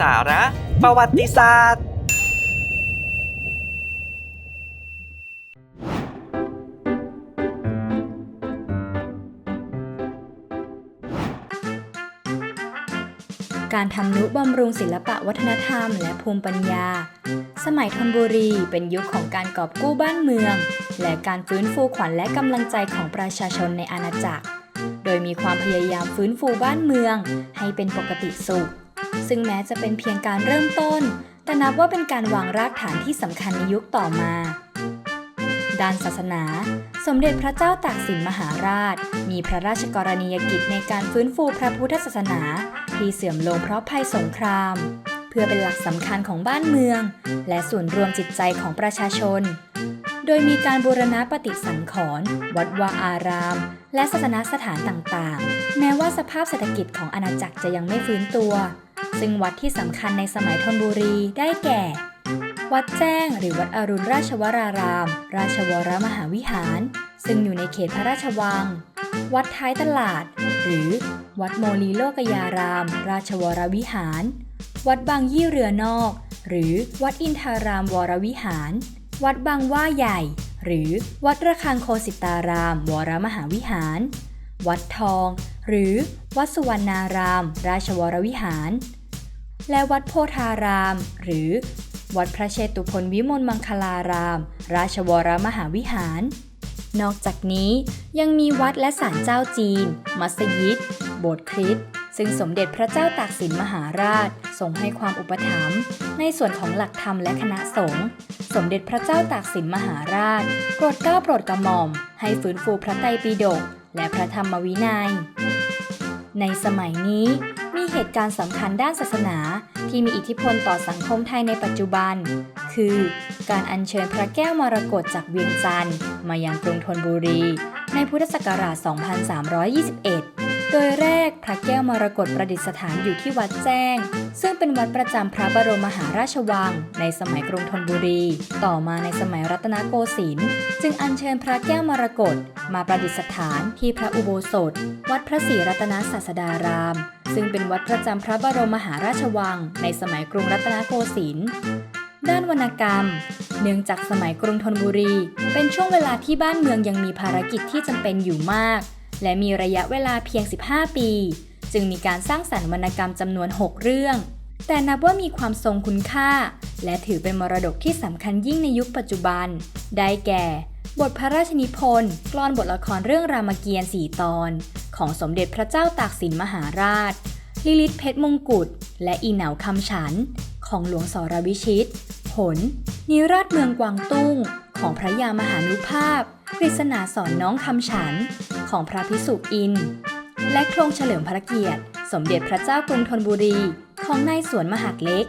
สาระ ประวัติศาสตร์ การทำนุบำรุงศิลปะวัฒนธรรมและภูมิปัญญา สมัยธนบุรีเป็นยุคของการกอบกู้บ้านเมือง และการฟื้นฟูขวัญและกำลังใจของประชาชนในอาณาจักร โดยมีความพยายามฟื้นฟูบ้านเมือง ให้เป็นปกติสุข ซึ่งแม้จะเป็นเพียงการเริ่มต้น แต่นับว่าเป็นการวางรากฐานที่สำคัญในยุคต่อมาด้านศาสนา สมเด็จพระเจ้าตากสินมหาราช มีพระราชกรณียกิจในการฟื้นฟูพระพุทธศาสนา ที่เสื่อมลงเพราะภัยสงคราม เพื่อเป็นหลักสำคัญของบ้านเมือง และส่วนรวมจิตใจของประชาชน โดยมีการบูรณะปฏิสังขรณ์วัดวาอาราม และศาสนสถานต่างๆ แม้ว่าสภาพเศรษฐกิจของอาณาจักรจะยังไม่ฟื้นตัว ซึ่งวัดที่สำคัญในสมัยธนบุรีได้แก่ วัดแจ้งหรือวัดอรุณราชวราราม ราชวรมหาวิหาร ซึ่งอยู่ในเขตพระราชวัง วัดท้ายตลาด หรือวัดโมลีโลกยาราม ราชวรวิหาร วัดบางยี่เรือนอก หรือวัดอินทารามวรวิหาร วัดบางว่าใหญ่ หรือวัดระฆังโคสิตาราม วรมหาวิหาร วัดทอง หรือวัดสุวรรณาราม ราชวรวิหาร และวัดโพธาราม หรือ วัดพระเชตุพนวิมลมังคลาราม ราชวรมหาวิหาร นอกจากนี้ยังมีวัดและศาลเจ้าจีน มัสยิด โบสถ์คริสต์ซึ่งสมเด็จพระเจ้าตากสินมหาราชทรงให้ความอุปถัมภ์ในส่วนของหลักธรรมและคณะสงฆ์สมเด็จพระเจ้าตากสินมหาราชโปรดเกล้าโปรดกระหม่อม ให้ฟื้นฟูพระไตรปิฎกและพระธรรมวินัย ในสมัยนี้ มีเหตุการณ์สำคัญด้านศาสนา ที่มีอิทธิพลต่อสังคมไทยในปัจจุบัน คือ การอัญเชิญพระแก้วมรกตจากเวียงจันทร์มายังกรุงธนบุรี ในพุทธศักราช 2321 โดยแรกพระแก้วมรกตประดิษฐานอยู่ที่วัดแจ้ง ซึ่งเป็นวัดประจำพระบรมมหาราชวัง ในสมัยกรุงธนบุรี ต่อมาในสมัยรัตนโกสินทร์จึงอัญเชิญพระแก้วมรกตมาประดิษฐานที่พระอุโบสถ วัดพระศรีรัตนศาสดาราม ซึ่งเป็นวัดประจำพระบรมมหาราชวัง ในสมัยกรุงรัตนโกสินทร์ด้านวรรณกรรม เนื่องจากสมัยกรุงธนบุรี เป็นช่วงเวลาที่บ้านเมืองยังมีภารกิจที่จำเป็นอยู่มาก และมีระยะเวลาเพียง 15 ปี จึงมีการสร้างสรรค์วรรณกรรมจำนวน 6 เรื่อง แต่นับว่ามีความทรงคุณค่า และถือเป็นมรดกที่สำคัญยิ่งในยุคปัจจุบัน ได้แก่ บทพระราชนิพนธ์กลอนบทละครเรื่องรามเกียรติ์สี่ตอน ของสมเด็จพระเจ้าตากสินมหาราชลิลิตเพชรมงกุฎและอีเหนาคำฉัน ของหลวงสรวิชิต ผล นิราชเมืองกวางตุ้ง ของพระยามหานุภาพกฤษณาสอนน้องคำฉัน ของพระพิสุอิน และโครงเฉลิมพระเกียรติ สมเด็จพระเจ้ากรุงธนบุรี ของนายสวนมหาดเล็ก